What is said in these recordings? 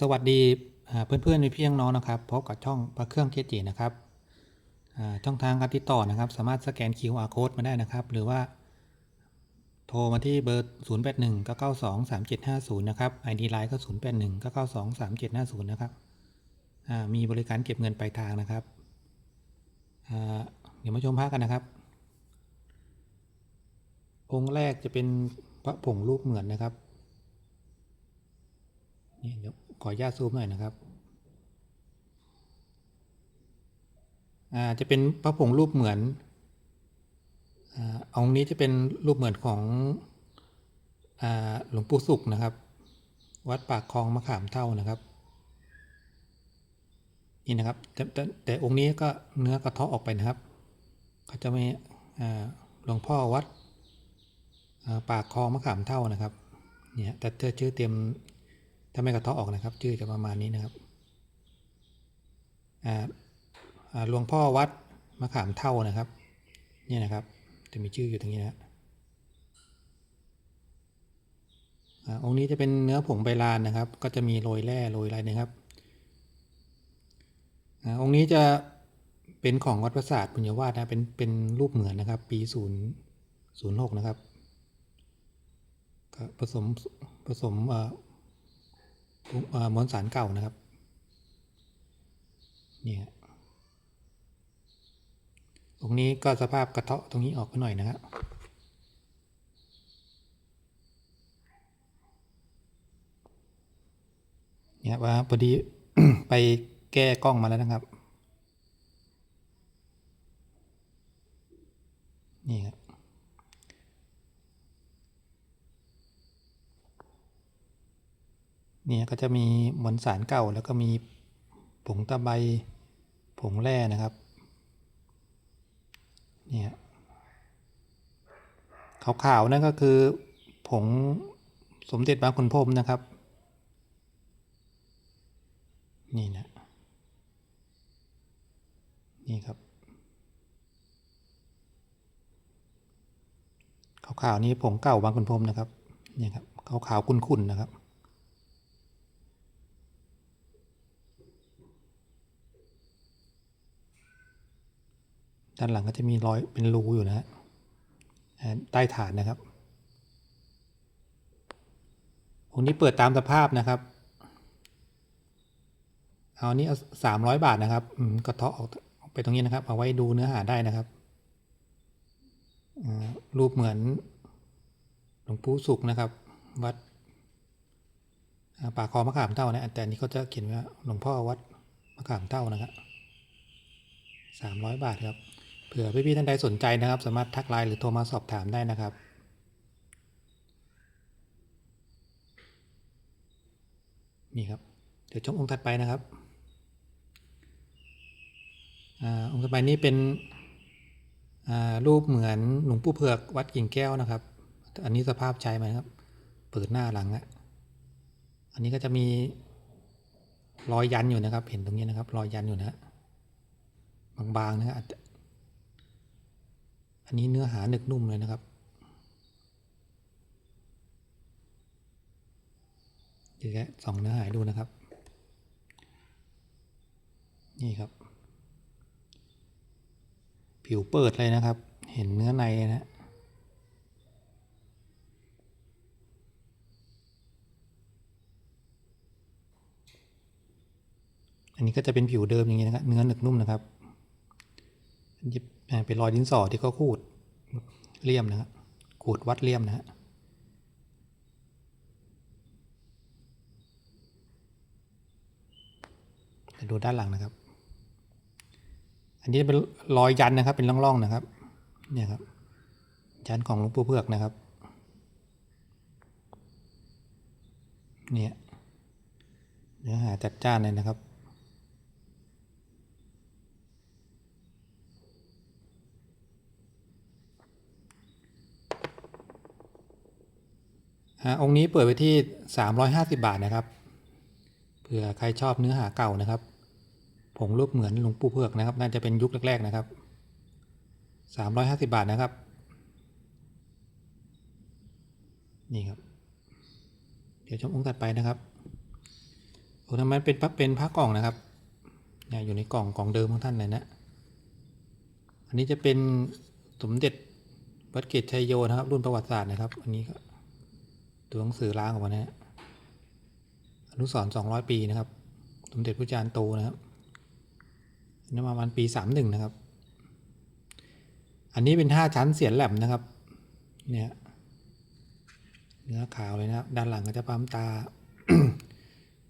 สวัสดีอ่าเพื่อนๆพี่น้องนะครับพบกับช่องพระเครื่องเคจินะครับช่องทางการติดต่อนะครับ สามารถสแกน QR code มาได้นะครับ หรือว่า โทรมาที่เบอร์ 0 8 1 9 9 2 3 7 5 0 นะครับ ID Line ก็ 0 8 1 9 9 2 3 7 5 0 นะครับมีบริการเก็บเงินปลายทางนะครับเดี๋ยวมาชมภาพกันนะครับ องค์แรกจะเป็นพระผงรูปเหมือนนะครับ นี่เดี๋ยวขออนุญาตซูมหน่อยนะครับ อ่าจะเป็นพระผงรูปเหมือนอ่าองค์นี้จะเป็นรูปเหมือนของอ่าหลวงปู่สุขนะครับ วัดปากคลองมะขามเท่านะครับ นี่นะครับแต่แต่แต่องค์นี้ก็เนื้อกระเทาะออกไปนะครับเขาจะไม่อ่าหลวงพ่อวัดอ่าปากคลองมะขามเท่านะครับเนี่ยแต่เธอชื่อเต็ม ถ้าไม่กระเทาะออกนะครับ ชื่อจะประมาณนี้นะครับหลวงพ่อวัดมะขามเท่านะครับ เนี่ยนะครับ จะมีชื่ออยู่ตรงนี้นะอาองค์นี้จะเป็นเนื้อผงใบลานนะครับ ก็จะมีโรยแร่โรยอะไรนะครับองค์นี้จะเป็นของวัดประสาทปุญญวาสนะเป็นเป็นรูปเหมือนนะครับ ปีศูนย์ศูนย์หกนะครับผสมผสมเอ่อ มวลสารเก่านะครับเนี่ยตรงนี้ก็สภาพกระเทาะตรงนี้ออกไปหน่อยนะครับเนี่ยว่าพอดีไปแก้กล้องมาแล้วนะครับ นี่ครับ เนี่ยก็จะมีมวลสารเก่าแล้วก็มีผงตะไบผงแร่นะครับเนี่ยขาวๆนั่นก็คือผงสมเด็จบางขุนพรมนะครับ นี่นะนี่ครับขาวๆนี่ผงเก่าบางขุนพรมนะครับเนี่ยครับขาวๆขุ่นๆนะครับ ด้านหลังก็จะมีรอยเป็นรูอยู่นะฮะใต้ฐานนะครับองค์นี้เปิดตามสภาพนะครับ เอานี้เอาสามร้อยบาทนะครับอืมก็เทาะออกไปตรงนี้นะครับ เอาไว้ดูเนื้อหาได้นะครับ รูปเหมือนหลวงปู่สุขนะครับ วัดอ่าป่าคอมะขามเท่านะแต่นนี้เขาจะเขียนว่าหลวงพ่อวัดมะขามเท่านะครับสามร้อยบาทครับ เผื่อพี่ๆท่านใดสนใจนะครับ สามารถทักไลน์หรือโทรมาสอบถามได้นะครับนี่ครับ เดี๋ยวชมองค์ถัดไปนะครับอาองค์ถัดไปนี้เป็นอ่ารูปเหมือนหลวงปู่เผือกวัดกิ่งแก้วนะครับ อันนี้สภาพใช้ไหมครับ เปิดหน้าหลังอะอันนี้ก็จะมีรอยยันอยู่นะครับ เห็นตรงนี้นะครับ รอยยันอยู่นะ บางๆนะฮะอาจจะ อันนี้เนื้อหาหนึกนุ่มเลยนะครับเดี๋ยวจะสองเนื้อหาดูนะครับ นี่ครับ ผิวเปิดเลยนะครับ เห็นเนื้อในนะอันนี้ก็จะเป็นผิวเดิมอย่างนี้นะครับ เนื้อหนึกนุ่มนะครับอันนี้อ่า เป็นรอยดินสอที่เขาขูดเลี่ยมนะครับขูดวัดเลี่ยมนะฮะดูด้านหลังนะครับ อันนี้เป็นรอยยันนะครับ เป็นร่องๆนะครับ เนี่ยครับ ยันของหลวงปู่เผือกนะครับ เนี่ยเนื้อหาจัดจ้านเลยนะครับ อ่าองค์นี้เปิดไปที่ 350 บาทนะครับ เผื่อใครชอบเนื้อหาเก่านะครับ ผงรูปเหมือนหลวงปู่เผือกนะครับ น่าจะเป็นยุคแรก ๆนะครับ 350 บาทนะครับ นี่ครับ เดี๋ยวชมองค์ถัดไปนะครับโองค์นั้นเป็นพระเป็นพระกล่องนะครับเนี่ยอยู่ในกล่องกล่องเดิมของท่านเลยนะ อันนี้จะเป็นสมเด็จวัดเกตชัยโยนะครับ รุ่นประวัติศาสตร์นะครับ อันนี้ก็ ตัวหนังสือล้างออกมานะฮะอนุสรณ์200ปีนะครับ สมเด็จพระจารย์โตนะครับอันนี่ประมาณปี31นะครับ อันนี้เป็นห้าชั้นเสียนแหลมนะครับ เนี่ยเนื้อขาวเลยนะครับ ด้านหลังก็จะปั๊มตา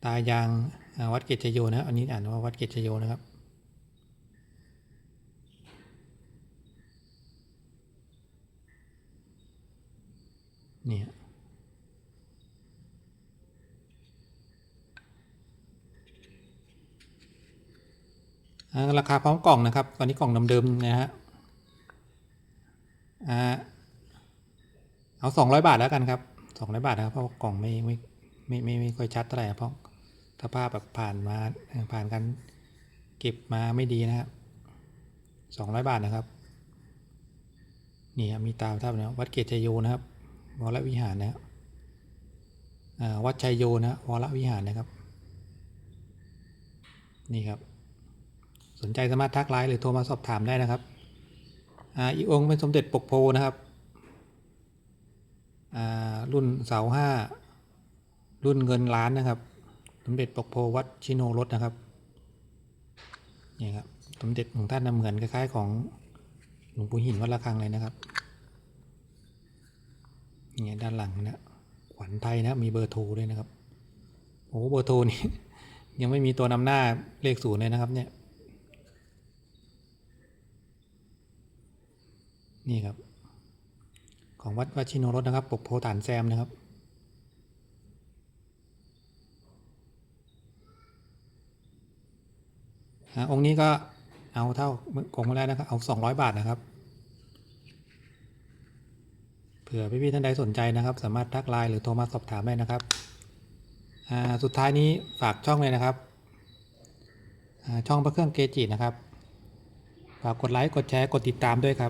ตายางวัดเกตชโยนะอันนี้อ่านว่าวัดเกตชโยนะครับเนี่ยอ่า ราคาพร้อมกล่องนะครับ ตอนนี้กล่องเดิมๆนะฮะอ่าเอาสองร้อยบาทแล้วกันครับสองร้อยบาทนะครับเพราะกล่องไม่ไม่ไม่ไม่ไม่ค่อยชัดเท่าไหร่เพราะถ้าภาพแบบผ่านมาผ่านการเก็บมาไม่ดีนะครับสองร้อยบาทนะครับนี่ครับมีตาท่านะวัดเกตชยโยนะครับวรวิหารนะครับอ่าวัดชัยโยนะวรวิหารนะครับ นี่ครับ สนใจสามารถทักไลน์หรือโทรมาสอบถามได้นะครับอ่าอีกองค์เป็นสมเด็จปกโพนะครับอ่ารุ่นเสาห้ารุ่นเงินล้านนะครับ สมเด็จปกโพวัดชิโนรสนะครับนี่ครับสมเด็จของท่านน่ะเหมือนคล้ายๆของหลวงปู่หินวัดระฆังเลยนะครับนี่ด้านหลังนะขวัญไทยนะมีเบอร์โทรด้วยนะครับโอ้เบอร์โทรนี่ยังไม่มีตัวนำหน้าเลขศูนย์เลยนะครับเนี่ย นี่ครับ ของวัดวชิโนรสนะครับปกโพฐานแซมนะครับ องค์นี้ก็เอาเท่ากงมาแล้วนะครับ เอา 200 บาทนะครับ เผื่อพี่ๆท่านใดสนใจนะครับ สามารถทักไลน์หรือโทรมาสอบถามได้นะครับสุดท้ายนี้ฝากช่องเลยนะครับ ช่องพระเครื่องเกจินะครับ ฝากกดไลค์ กดแชร์ กดติดตามด้วยครับ